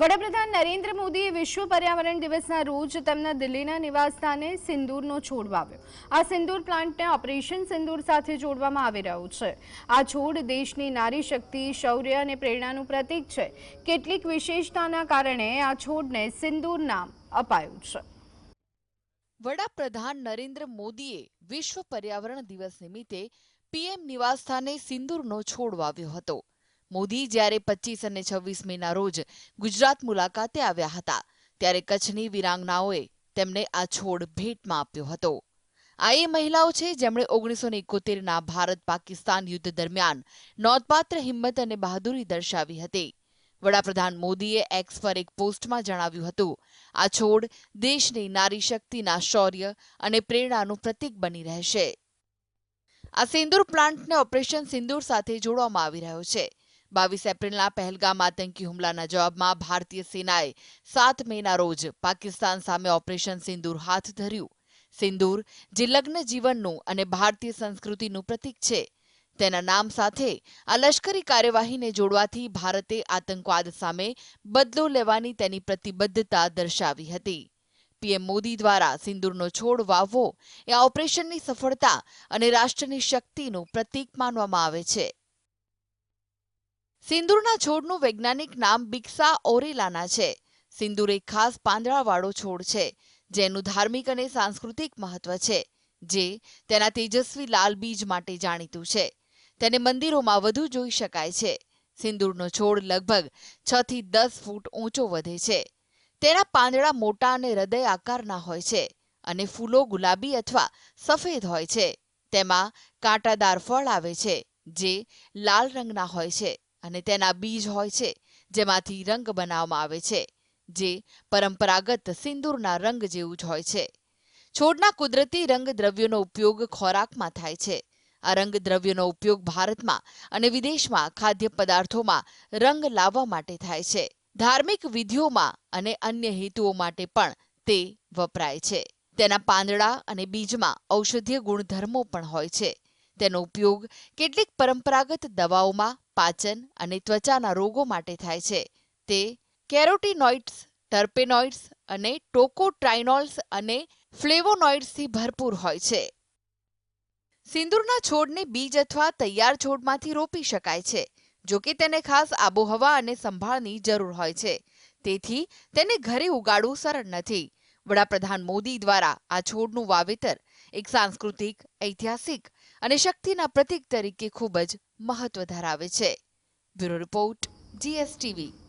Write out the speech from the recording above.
વડાપ્રધાન નરેન્દ્ર મોદીએ વિશ્વ પર્યાવરણ દિવસના રોજ તેમના દિલ્હીના નિવાસસ્થાને સિંદૂરનો છોડ વાવ્યો. આ સિંદૂર પ્લાન્ટને ઓપરેશન સિંદૂર સાથે જોડવામાં આવી રહ્યો છે. આ છોડ દેશની નારી શક્તિ, શૌર્ય અને પ્રેરણાનું પ્રતીક છે. કેટલીક વિશેષતાના કારણે આ છોડને સિંદૂર નામ અપાયું છે. વડાપ્રધાન નરેન્દ્ર મોદીએ વિશ્વ પર્યાવરણ દિવસ નિમિત્તે પીએમ નિવાસસ્થાને સિંદૂરનો છોડ વાવ્યો હતો. મોદી જ્યારે પચીસ અને છવ્વીસ મેના રોજ ગુજરાત મુલાકાતે આવ્યા હતા, ત્યારે કચ્છની વિરાંગનાઓએ તેમને આ છોડ ભેટમાં આપ્યો હતો. આ એ મહિલાઓ છે જેમણે ઓગણીસો એકોતેરના ભારત પાકિસ્તાન યુદ્ધ દરમિયાન નોંધપાત્ર હિંમત અને બહાદુરી દર્શાવી હતી. વડાપ્રધાન મોદીએ એક્સ પર એક પોસ્ટમાં જણાવ્યું હતું, આ છોડ દેશની નારી શક્તિના શૌર્ય અને પ્રેરણાનું પ્રતીક બની રહેશે. આ સિંદૂર પ્લાન્ટને ઓપરેશન સિંદૂર સાથે જોડવામાં આવી રહ્યો છે. બાવીસ એપ્રિલના પહેલગામ આતંકી હુમલાના જવાબમાં ભારતીય સેનાએ સાત મેના રોજ પાકિસ્તાન સામે ઓપરેશન સિંદૂર હાથ ધર્યું. સિંદૂર જે લગ્ન જીવનનું અને ભારતીય સંસ્કૃતિનું પ્રતીક છે. તેના નામ સાથે આ લશ્કરી કાર્યવાહીને જોડવાથી ભારતે આતંકવાદ સામે બદલો લેવાની તેની પ્રતિબદ્ધતા દર્શાવી હતી. પીએમ મોદી દ્વારા સિંદૂરનો છોડ વાવવો એ આ ઓપરેશનની સફળતા અને રાષ્ટ્રની શક્તિનું પ્રતીક માનવામાં આવે છે. સિંદૂરના છોડનું વૈજ્ઞાનિક નામ બિક્સા ઓરેલાના છે. સિંદૂર એક ખાસ પાંદડાવાળો છોડ છે, જેનું ધાર્મિક અને સાંસ્કૃતિક મહત્વ છે, જે તેના તેજસ્વી લાલ બીજ માટે જાણીતું છે. તેને મંદિરોમાં વધુ જોઈ શકાય છે. સિંદૂરનો છોડ લગભગ છ થી દસ ફૂટ ઊંચો વધે છે. તેના પાંદડા મોટા અને હૃદય આકારના હોય છે અને ફૂલો ગુલાબી અથવા સફેદ હોય છે. તેમાં કાંટાદાર ફળ આવે છે, જે લાલ રંગના હોય છે. અને તેના બીજ હોય છે, જેમાંથી રંગ બનાવવામાં આવે છે, જે પરંપરાગત સિંદૂરના રંગ જેવું જ હોય છે. છોડના કુદરતી રંગ દ્રવ્યોનો ઉપયોગ ખોરાકમાં થાય છે. આ રંગ દ્રવ્યોનો ઉપયોગ ભારતમાં અને વિદેશમાં ખાદ્ય પદાર્થોમાં રંગ લાવવા માટે થાય છે. ધાર્મિક વિધિઓમાં અને અન્ય હેતુઓ માટે પણ તે વપરાય છે. તેના પાંદડા અને બીજમાં ઔષધીય ગુણધર્મો પણ હોય છે. તેનો ઉપયોગ કેટલીક પરંપરાગત દવાઓમાં પાચન અને ત્વચાના રોગો માટે થાય છે. તે કેરોટીનોઇડ્સ, ટર્પેનોઇડ્સ અને ટોકોટ્રાઇનોલ્સ અને ફ્લેવોનોઇડ્સથી ભરપૂર હોય છે. સિંદૂરના છોડને બીજ અથવા તૈયાર છોડમાંથી રોપી શકાય છે, જો કે તેને ખાસ આબોહવા અને સંભાળની જરૂર હોય છે. તેથી તેને ઘરે ઉગાડવું સરળ નથી. વડાપ્રધાન મોદી દ્વારા આ છોડનું વાવેતર એક સાંસ્કૃતિક, ઐતિહાસિક અને શક્તિના પ્રતીક તરીકે ખૂબ જ મહત્વ ધરાવે છે. Bureau report GSTV.